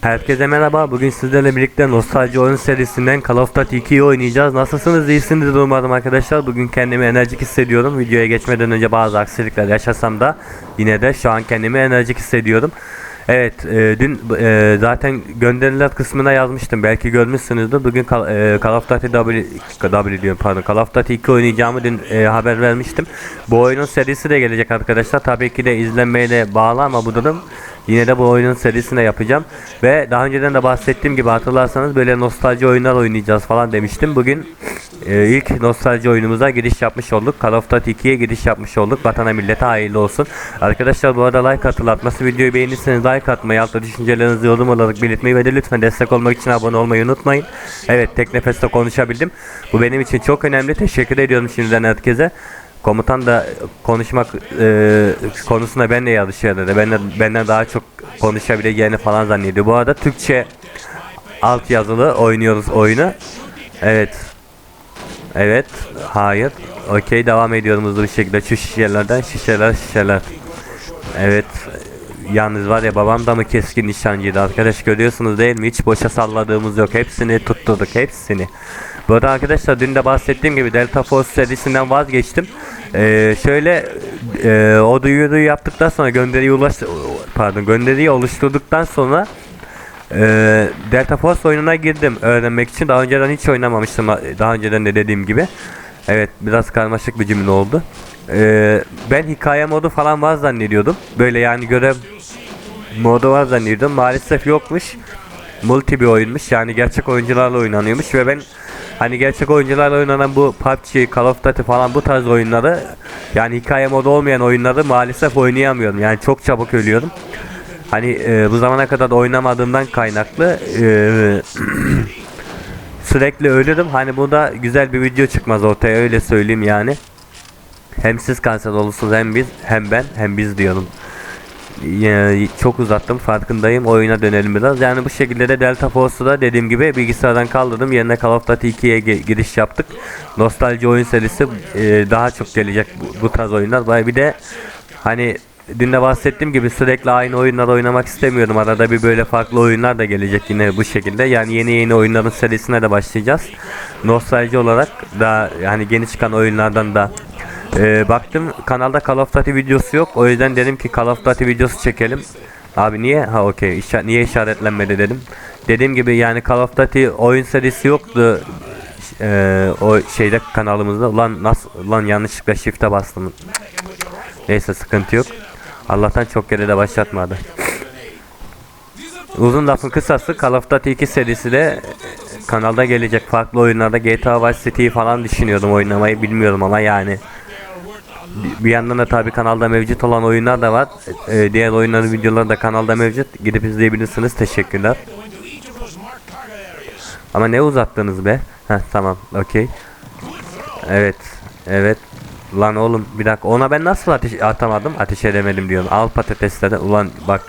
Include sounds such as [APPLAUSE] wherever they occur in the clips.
Herkese merhaba. Bugün sizlerle birlikte nostalji oyun serisinden Call of Duty 2'yi oynayacağız. Nasılsınız? İyisinizdir umarım arkadaşlar. Bugün kendimi enerjik hissediyorum. Videoya geçmeden önce bazı aksilikler yaşasam da yine de şu an kendimi enerjik hissediyorum. Evet, e, dün e, zaten gönderiler kısmına yazmıştım. Belki görmüşsünüzdür. Bugün e, Call of Duty W, W diyorum pardon. Call of Duty 2 oynayacağımı dün e, haber vermiştim. Bu oyunun serisi de gelecek arkadaşlar. Tabii ki de izlenmeyle bağlı ama bu durum Yine de bu oyunun serisine yapacağım. Ve daha önceden de bahsettiğim gibi hatırlarsanız böyle nostalji oyunlar oynayacağız falan demiştim. Bugün e, ilk nostalji oyunumuza giriş yapmış olduk. Call of Duty 2'ye giriş yapmış olduk. Vatana millete hayırlı olsun. Arkadaşlar bu arada like hatırlatması videoyu beğenirseniz like atmayı, altta düşüncelerinizi yorum olarak belirtmeyi ve de lütfen destek olmak için abone olmayı unutmayın. Evet tek nefeste konuşabildim. Bu benim için çok önemli. Teşekkür ediyorum şimdiden herkese. Komutan da konuşmak e, konusunda benle yarışıyor dedi. Benden, benden daha çok konuşabileceğini falan zannediyor. Bu arada Türkçe alt yazılı oynuyoruz oyunu. Evet. Evet. Hayır. Okey devam ediyorum hızlı bir şekilde. Şu şişelerden şişeler şişeler. Evet. Yalnız var ya babam da mı keskin nişancıydı arkadaş görüyorsunuz değil mi? Hiç boşa salladığımız yok. Hepsini tutturduk hepsini. Bu arada arkadaşlar dün de bahsettiğim gibi Delta Force serisinden vazgeçtim. Ee, şöyle e, o duyuruyu yaptıktan sonra gönderiyi ulaş pardon gönderiyi oluşturduktan sonra e, Delta Force oyununa girdim öğrenmek için. Daha önceden hiç oynamamıştım. Daha önceden de dediğim gibi. Evet biraz karmaşık bir cümle oldu. Ee, ben hikaye modu falan var zannediyordum. Böyle yani görev modu var zannediyordum. Maalesef yokmuş. Multi bir oyunmuş. Yani gerçek oyuncularla oynanıyormuş ve ben hani gerçek oyuncularla oynanan bu PUBG, Call of Duty falan bu tarz oyunları yani hikaye modu olmayan oyunları maalesef oynayamıyorum. Yani çok çabuk ölüyorum. Hani e, bu zamana kadar da oynamadığımdan kaynaklı e, [CLEARS THROAT] sürekli ölürüm. Hani burada güzel bir video çıkmaz ortaya öyle söyleyeyim yani. Hem siz kanser olursunuz hem biz hem ben hem biz diyorum. Çok uzattım farkındayım. Oyuna dönelim biraz. Yani bu şekilde de Delta Force'u da dediğim gibi bilgisayardan kaldırdım. Yerine Call of Duty 2'ye ge- giriş yaptık. Nostalji oyun serisi e, daha çok gelecek bu, bu tarz oyunlar. Bir de hani dün de bahsettiğim gibi sürekli aynı oyunlar oynamak istemiyorum arada bir böyle farklı oyunlar da gelecek yine bu şekilde. Yani yeni yeni oyunların serisine de başlayacağız. Nostalji olarak da yani yeni çıkan oyunlardan da ee, baktım kanalda Call of Duty videosu yok. O yüzden dedim ki Call of Duty videosu çekelim. Abi niye? Ha okey. İşa niye işaretlenmedi dedim. Dediğim gibi yani Call of Duty oyun serisi yoktu. Ee, o şeyde kanalımızda. Ulan nasıl ulan yanlışlıkla shift'e bastım. Neyse sıkıntı yok. Allah'tan çok kere de başlatmadı. Uzun lafın kısası Call of Duty 2 serisi de kanalda gelecek farklı oyunlarda GTA Vice City'yi falan düşünüyordum oynamayı bilmiyorum ama yani bir yandan da tabi kanalda mevcut olan oyunlar da var. Ee, diğer oyunların videoları da kanalda mevcut. Gidip izleyebilirsiniz. Teşekkürler. Ama ne uzattınız be? Heh tamam. Okey. Evet. Evet. Lan oğlum bir dakika ona ben nasıl ateş atamadım? Ateş edemedim diyorum. Al patatesleri. Ulan bak.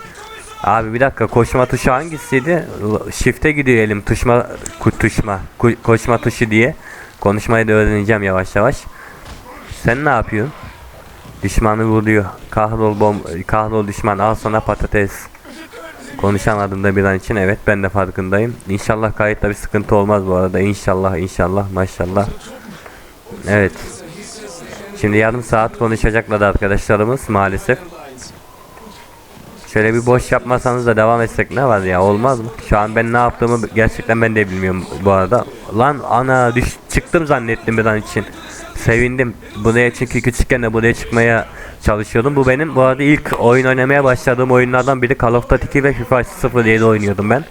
Abi bir dakika koşma tuşu hangisiydi? Shift'e gidiyor elim. Tuşma tuşma. Koşma tuşu diye. Konuşmayı da öğreneceğim yavaş yavaş. Sen ne yapıyorsun? Düşmanı vuruyor. Kahrol bom kahrol düşman al sana patates. Konuşamadım da bir an için evet ben de farkındayım. İnşallah kayıtta bir sıkıntı olmaz bu arada. İnşallah inşallah maşallah. Evet. Şimdi yarım saat konuşacaklar arkadaşlarımız maalesef. Şöyle bir boş yapmasanız da devam etsek ne var ya olmaz mı? Şu an ben ne yaptığımı gerçekten ben de bilmiyorum bu arada. Lan ana düş çıktım zannettim bir an için. Sevindim. Buraya çünkü küçükken de buraya çıkmaya çalışıyordum. Bu benim bu arada ilk oyun oynamaya başladığım oyunlardan biri Call of Duty 2 ve FIFA 07 oynuyordum ben.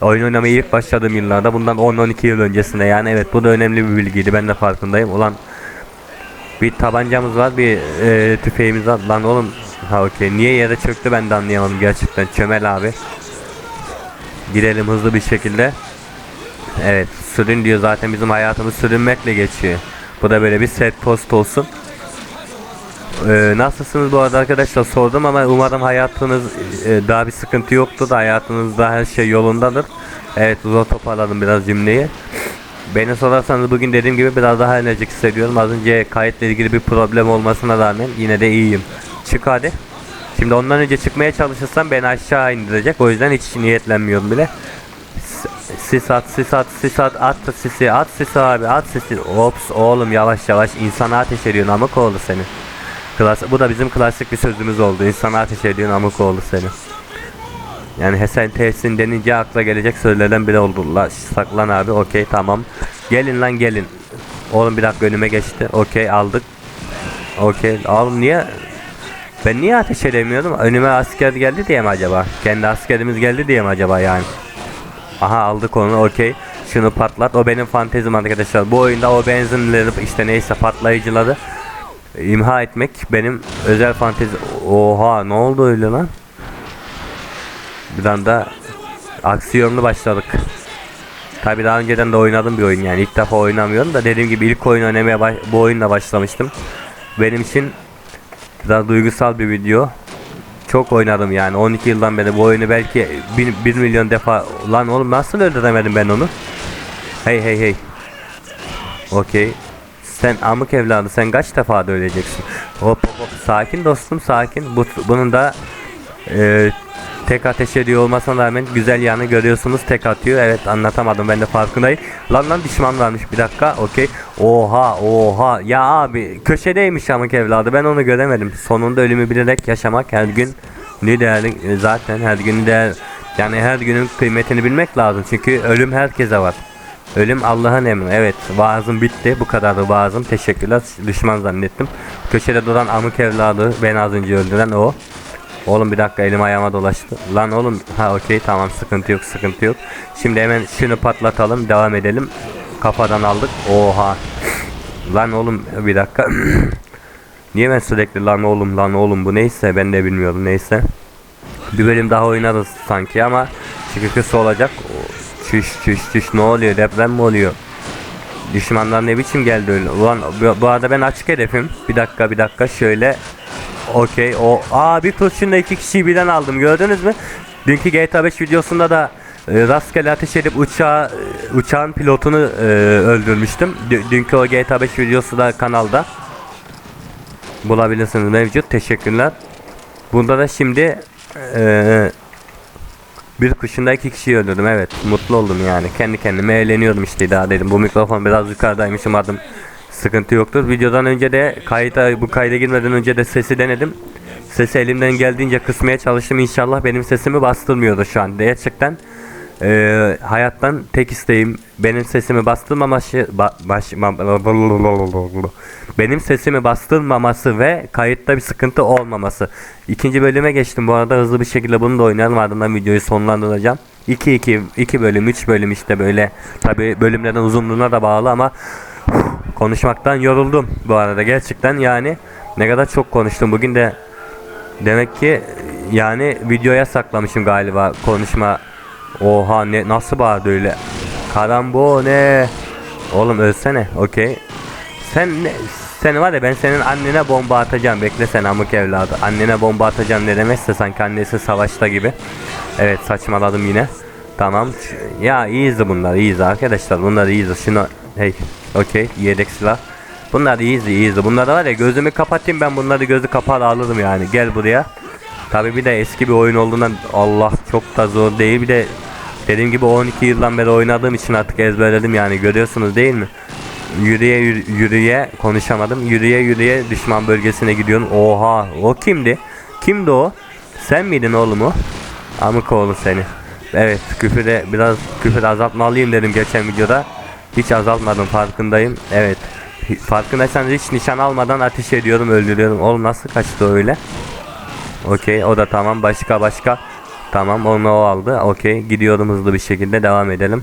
Oyun oynamaya ilk başladığım yıllarda bundan 10-12 yıl öncesinde yani evet bu da önemli bir bilgiydi ben de farkındayım. Ulan bir tabancamız var bir e, tüfeğimiz var. Lan oğlum ha okey niye yere çöktü ben de anlayamadım gerçekten çömel abi. Gidelim hızlı bir şekilde. Evet sürün diyor zaten bizim hayatımız sürünmekle geçiyor. Bu da böyle bir set post olsun. Ee, nasılsınız bu arada arkadaşlar sordum ama umarım hayatınız e, daha bir sıkıntı yoktur da hayatınızda her şey yolundadır. Evet zor toparladım biraz cümleyi. Beni sorarsanız bugün dediğim gibi biraz daha enerjik hissediyorum. Az önce kayıtla ilgili bir problem olmasına rağmen yine de iyiyim. Çık hadi. Şimdi ondan önce çıkmaya çalışırsam beni aşağı indirecek. O yüzden hiç niyetlenmiyorum bile. Sis at, sis at, sis at, at sisi, at sisi abi, at sisi. Ops oğlum yavaş yavaş insana ateş ediyorsun amık oğlu seni. Klas bu da bizim klasik bir sözümüz oldu. İnsana ateş ediyorsun amık oğlu seni. Yani Hesen Tehsin denince akla gelecek sözlerden biri oldu. La saklan abi okey tamam. Gelin lan gelin. Oğlum bir dakika önüme geçti. Okey aldık. Okey oğlum niye ben niye ateş edemiyordum? Önüme asker geldi diye mi acaba? Kendi askerimiz geldi diye mi acaba yani? Aha aldık onu okey. Şunu patlat. O benim fantezim arkadaşlar. Bu oyunda o benzinleri işte neyse patlayıcıları imha etmek benim özel fantezi. Oha ne oldu öyle lan? Bir anda aksiyonlu başladık. Tabi daha önceden de oynadım bir oyun yani ilk defa oynamıyorum da dediğim gibi ilk oyun oynamaya bu oyunla başlamıştım. Benim için biraz duygusal bir video. Çok oynadım yani 12 yıldan beri bu oyunu belki 1, milyon defa lan oğlum nasıl öldüremedim ben onu? Hey hey hey. Okey. Sen amık evladı sen kaç defa da öleceksin? Hop hop hop sakin dostum sakin. Bu, bunun da e, tek ateş ediyor olmasına rağmen güzel yanı görüyorsunuz tek atıyor. Evet anlatamadım ben de farkındayım. Lan lan düşman varmış bir dakika okey. Oha oha ya abi köşedeymiş amık evladı ben onu göremedim. Sonunda ölümü bilerek yaşamak her gün ne değerli zaten her gün değer yani her günün kıymetini bilmek lazım. Çünkü ölüm herkese var. Ölüm Allah'ın emri. Evet vaazım bitti. Bu kadardı vaazım. Teşekkürler. Düşman zannettim. Köşede duran amık evladı beni az önce öldüren o. Oğlum bir dakika elim ayağıma dolaştı. Lan oğlum ha okey tamam sıkıntı yok sıkıntı yok. Şimdi hemen şunu patlatalım devam edelim. Kafadan aldık. Oha. Lan oğlum bir dakika. [CLEARS THROAT] Niye ben sürekli lan oğlum lan oğlum bu neyse ben de bilmiyorum neyse. Bir bölüm daha oynarız sanki ama çıkıkısı olacak. Çüş çüş çüş ne oluyor deprem mi oluyor? Düşmanlar ne biçim geldi öyle? Ulan bu, bu arada ben açık hedefim. Bir dakika bir dakika şöyle. Okey o. Aa bir kurşunla iki kişiyi birden aldım gördünüz mü? Dünkü GTA 5 videosunda da e, rastgele ateş edip uçağı, e, uçağın pilotunu e, öldürmüştüm. Dü- dünkü o GTA 5 videosu da kanalda. Bulabilirsiniz mevcut. Teşekkürler. Bunda da şimdi e, bir kuşunda iki kişiyi öldürdüm evet mutlu oldum yani kendi kendime eğleniyordum işte daha dedim bu mikrofon biraz yukarıdaymış umarım sıkıntı yoktur. Videodan önce de kayıta bu kayda girmeden önce de sesi denedim. Sesi elimden geldiğince kısmaya çalıştım. İnşallah benim sesimi bastırmıyordu şu an. Gerçekten eee, hayattan tek isteğim benim sesimi bastırmaması ba, baş, benim sesimi bastırmaması ve kayıtta bir sıkıntı olmaması. İkinci bölüme geçtim bu arada. Hızlı bir şekilde bunu da oynayalım. Ardından videoyu sonlandıracağım. 2 2 2 bölüm 3 bölüm işte böyle. Tabi bölümlerin uzunluğuna da bağlı ama konuşmaktan yoruldum bu arada gerçekten yani ne kadar çok konuştum bugün de demek ki yani videoya saklamışım galiba konuşma oha ne nasıl bağırdı öyle karambo ne oğlum ölsene okey sen ne, sen var ya ben senin annene bomba atacağım. Bekle sen amık evladı. Annene bomba atacağım ne demezse sanki annesi savaşta gibi. Evet saçmaladım yine. Tamam. Ya iyiyiz bunlar iyiyiz arkadaşlar. Bunlar iyiyiz. Şunu hey okey yedek silah. Bunlar iyiyiz iyiyiz. Bunlar da var ya gözümü kapatayım ben bunları gözü kapalı alırım yani. Gel buraya. Tabi bir de eski bir oyun olduğundan Allah çok da zor değil. Bir de dediğim gibi 12 yıldan beri oynadığım için artık ezberledim yani görüyorsunuz değil mi? Yürüye yürü- yürüye konuşamadım. Yürüye yürüye düşman bölgesine gidiyorum. Oha o kimdi? Kimdi o? Sen miydin oğlum o? Amık oğlu seni. Evet küfüre biraz küfür azaltmalıyım dedim geçen videoda. Hiç azaltmadım farkındayım. Evet. Farkındaysanız hiç nişan almadan ateş ediyorum öldürüyorum. Oğlum nasıl kaçtı öyle? Okey o da tamam başka başka. Tamam onu o aldı. Okey gidiyorum hızlı bir şekilde devam edelim.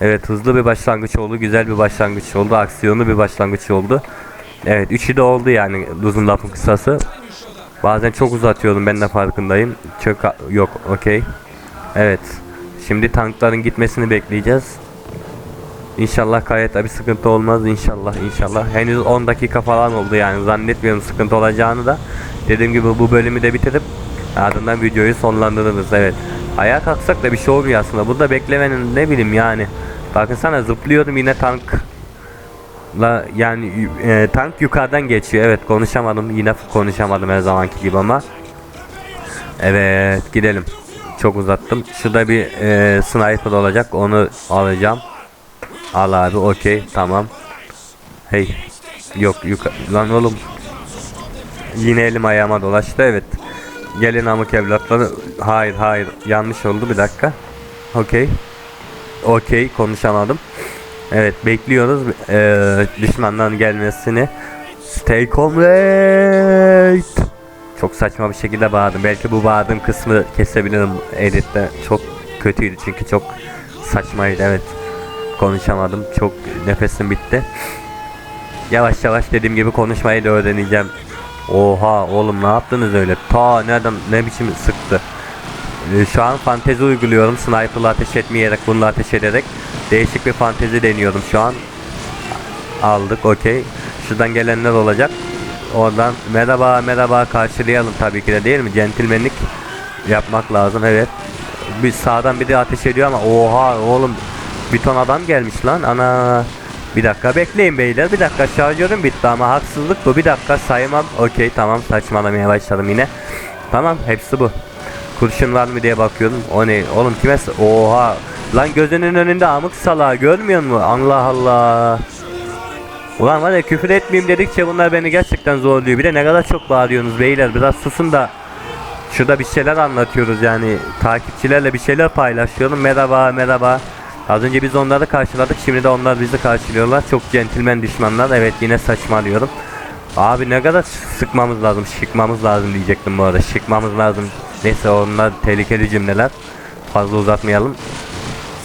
Evet hızlı bir başlangıç oldu. Güzel bir başlangıç oldu. Aksiyonlu bir başlangıç oldu. Evet üçü de oldu yani uzun lafın kısası. Bazen çok uzatıyorum ben de farkındayım. Çok yok okey. Evet. Şimdi tankların gitmesini bekleyeceğiz. İnşallah kayıtta bir sıkıntı olmaz inşallah inşallah. Henüz 10 dakika falan oldu yani zannetmiyorum sıkıntı olacağını da. Dediğim gibi bu bölümü de bitirip ardından videoyu sonlandırırız evet. Ayağa kalksak da bir şey olmuyor aslında. Burada beklemenin ne bileyim yani. Bakın sana zıplıyorum yine tank La yani e, tank yukarıdan geçiyor. Evet konuşamadım. Yine konuşamadım her zamanki gibi ama Evet gidelim. Çok uzattım. Şurada bir e, sniper olacak. Onu alacağım. Al abi okey tamam. Hey. Yok yukarı. Lan oğlum. Yine elim ayağıma dolaştı evet. Gelin amık evlatları. Hayır hayır yanlış oldu bir dakika. Okey. Okey konuşamadım. Evet bekliyoruz eee düşmandan gelmesini. Stay comrade. Çok saçma bir şekilde bağırdım. Belki bu bağırdığım kısmı kesebilirim editte. Çok kötüydü çünkü çok saçmaydı evet. Konuşamadım. Çok nefesim bitti. Yavaş yavaş dediğim gibi konuşmayı da öğreneceğim. Oha oğlum ne yaptınız öyle? Ta nereden ne biçim sıktı. Ee, Şu an fantezi uyguluyorum. Sniper'la ateş etmeyerek, bununla ateş ederek. Değişik bir fantezi deniyorum şu an. Aldık okey. Şuradan gelenler olacak. Oradan merhaba merhaba karşılayalım tabii ki de değil mi? Centilmenlik yapmak lazım evet. Bir sağdan biri ateş ediyor ama oha oğlum bir ton adam gelmiş lan ana. Bir dakika bekleyin beyler bir dakika şarjörüm bitti ama haksızlık bu bir dakika saymam. Okey tamam saçmalamaya başladım yine. Tamam hepsi bu. Kurşun var mı diye bakıyordum. O ne? Oğlum kime? Oha. Lan gözünün önünde amık salağı görmüyor musun? Allah Allah. Ulan var ya küfür etmeyeyim dedikçe bunlar beni gerçekten zorluyor. Bir de ne kadar çok bağırıyorsunuz beyler. Biraz susun da şurada bir şeyler anlatıyoruz yani. Takipçilerle bir şeyler paylaşıyorum. Merhaba merhaba. Az önce biz onları karşıladık. Şimdi de onlar bizi karşılıyorlar. Çok centilmen düşmanlar. Evet yine saçmalıyorum. Abi ne kadar sıkmamız lazım, şıkmamız lazım diyecektim bu arada. Şıkmamız lazım. Neyse onlar tehlikeli cümleler. Fazla uzatmayalım.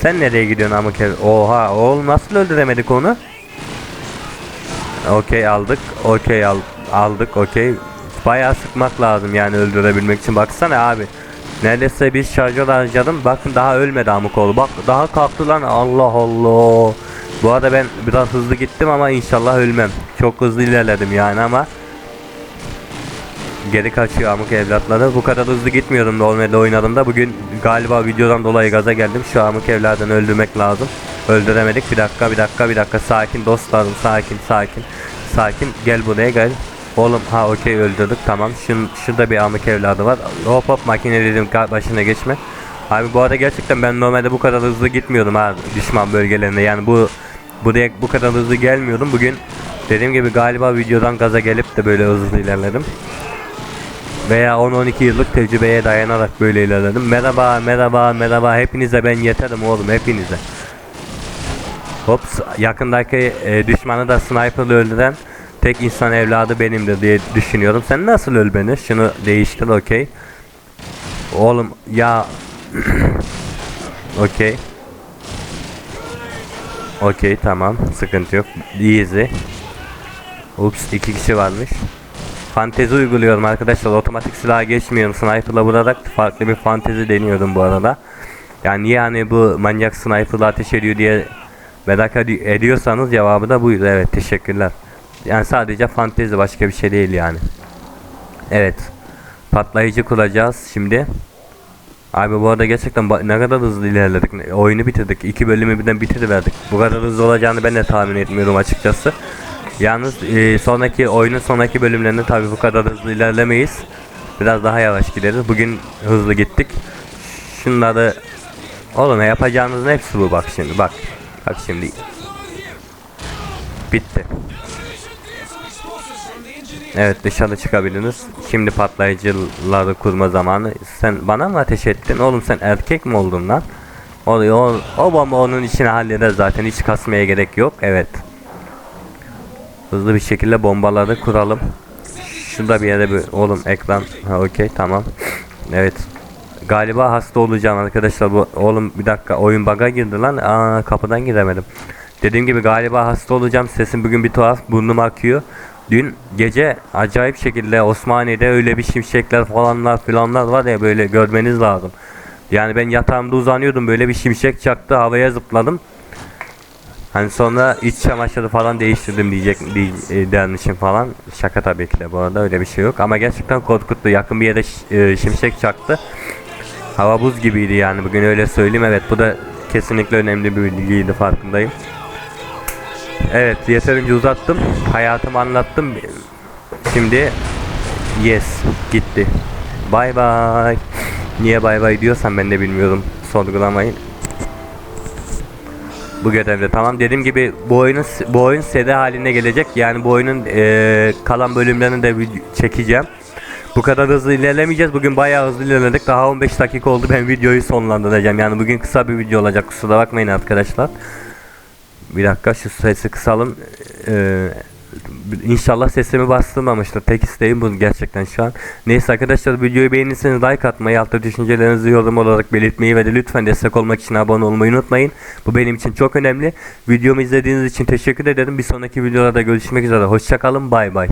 Sen nereye gidiyorsun amık? Oha oğlum nasıl öldüremedik onu? Okey aldık. Okey al aldık. Okey. Bayağı sıkmak lazım yani öldürebilmek için. Baksana abi. Neredeyse bir şarjör harcadım. Bakın daha ölmedi amık oğlu. Bak daha kalktı lan. Allah Allah. Bu arada ben biraz hızlı gittim ama inşallah ölmem. Çok hızlı ilerledim yani ama geri kaçıyor amık evlatları. Bu kadar hızlı gitmiyordum normalde oynadığımda. Bugün galiba videodan dolayı gaza geldim. Şu amık evladını öldürmek lazım. Öldüremedik. Bir dakika, bir dakika, bir dakika. Sakin dostlarım, sakin, sakin. Sakin. Gel buraya gel. Oğlum ha okey öldürdük tamam. Şun, şurada bir amık evladı var. Hop hop makine dedim başına geçme. Abi bu arada gerçekten ben normalde bu kadar hızlı gitmiyordum ha düşman bölgelerinde. Yani bu buraya bu kadar hızlı gelmiyordum. Bugün dediğim gibi galiba videodan gaza gelip de böyle hızlı ilerledim veya 10-12 yıllık tecrübeye dayanarak böyle ilerledim. Merhaba, merhaba, merhaba. Hepinize ben yeterim oğlum, hepinize. Hops, yakındaki e, düşmanı da sniper'la öldüren tek insan evladı benimdir diye düşünüyorum. Sen nasıl öl beni? Şunu değiştir, okey. Oğlum ya... [CLEARS THROAT] okey. Okey, tamam. Sıkıntı yok. Easy. Ups, iki kişi varmış. Fantezi uyguluyorum arkadaşlar. Otomatik silaha geçmiyorum. Sniper'la vurarak farklı bir fantezi deniyorum bu arada. Yani niye hani bu manyak sniper'la ateş ediyor diye merak ed- ediyorsanız cevabı da buydu. Evet teşekkürler. Yani sadece fantezi başka bir şey değil yani. Evet. Patlayıcı kuracağız şimdi. Abi bu arada gerçekten ne kadar hızlı ilerledik. Oyunu bitirdik. İki bölümü birden bitiriverdik. Bu kadar hızlı olacağını ben de tahmin etmiyorum açıkçası. Yalnız e, sonraki oyunun sonraki bölümlerinde tabi bu kadar hızlı ilerlemeyiz. Biraz daha yavaş gideriz. Bugün hızlı gittik. Şunları Oğlum yapacağınızın hepsi bu bak şimdi bak. Bak şimdi. Bitti. Evet dışarı çıkabilirsiniz. Şimdi patlayıcıları kurma zamanı. Sen bana mı ateş ettin? Oğlum sen erkek mi oldun lan? O, o, o bomba onun içine halleder zaten. Hiç kasmaya gerek yok. Evet. Hızlı bir şekilde bombaları kuralım. Şurada bir yere bir oğlum ekran. Ha okey tamam. Evet. Galiba hasta olacağım arkadaşlar bu oğlum bir dakika oyun baga girdi lan. Aa kapıdan giremedim. Dediğim gibi galiba hasta olacağım. Sesim bugün bir tuhaf. Burnum akıyor. Dün gece acayip şekilde Osmaniye'de öyle bir şimşekler falanlar filanlar var ya böyle görmeniz lazım. Yani ben yatağımda uzanıyordum böyle bir şimşek çaktı havaya zıpladım. Hani sonra iç çamaşırı falan değiştirdim diyecek diye, e, dermişim falan. Şaka tabii ki de bu arada öyle bir şey yok. Ama gerçekten korkuttu. Yakın bir yere e, şimşek çaktı. Hava buz gibiydi yani bugün öyle söyleyeyim. Evet bu da kesinlikle önemli bir bilgiydi farkındayım. Evet yeterince uzattım. Hayatımı anlattım. Şimdi yes gitti. Bay bay. Niye bay bay diyorsan ben de bilmiyorum. Sorgulamayın. Bu görevde tamam. Dediğim gibi bu oyunun bu oyun seri haline gelecek. Yani bu oyunun eee, kalan bölümlerini de çekeceğim. Bu kadar hızlı ilerlemeyeceğiz. Bugün bayağı hızlı ilerledik. Daha 15 dakika oldu. Ben videoyu sonlandıracağım. Yani bugün kısa bir video olacak. Kusura bakmayın arkadaşlar. Bir dakika şu sesi kısalım. Ee, inşallah sesimi bastırmamıştır. Tek isteğim bu gerçekten şu an. Neyse arkadaşlar videoyu beğenirseniz like atmayı, altta düşüncelerinizi yorum olarak belirtmeyi ve de lütfen destek olmak için abone olmayı unutmayın. Bu benim için çok önemli. Videomu izlediğiniz için teşekkür ederim. Bir sonraki videolarda görüşmek üzere. Hoşçakalın. Bay bay.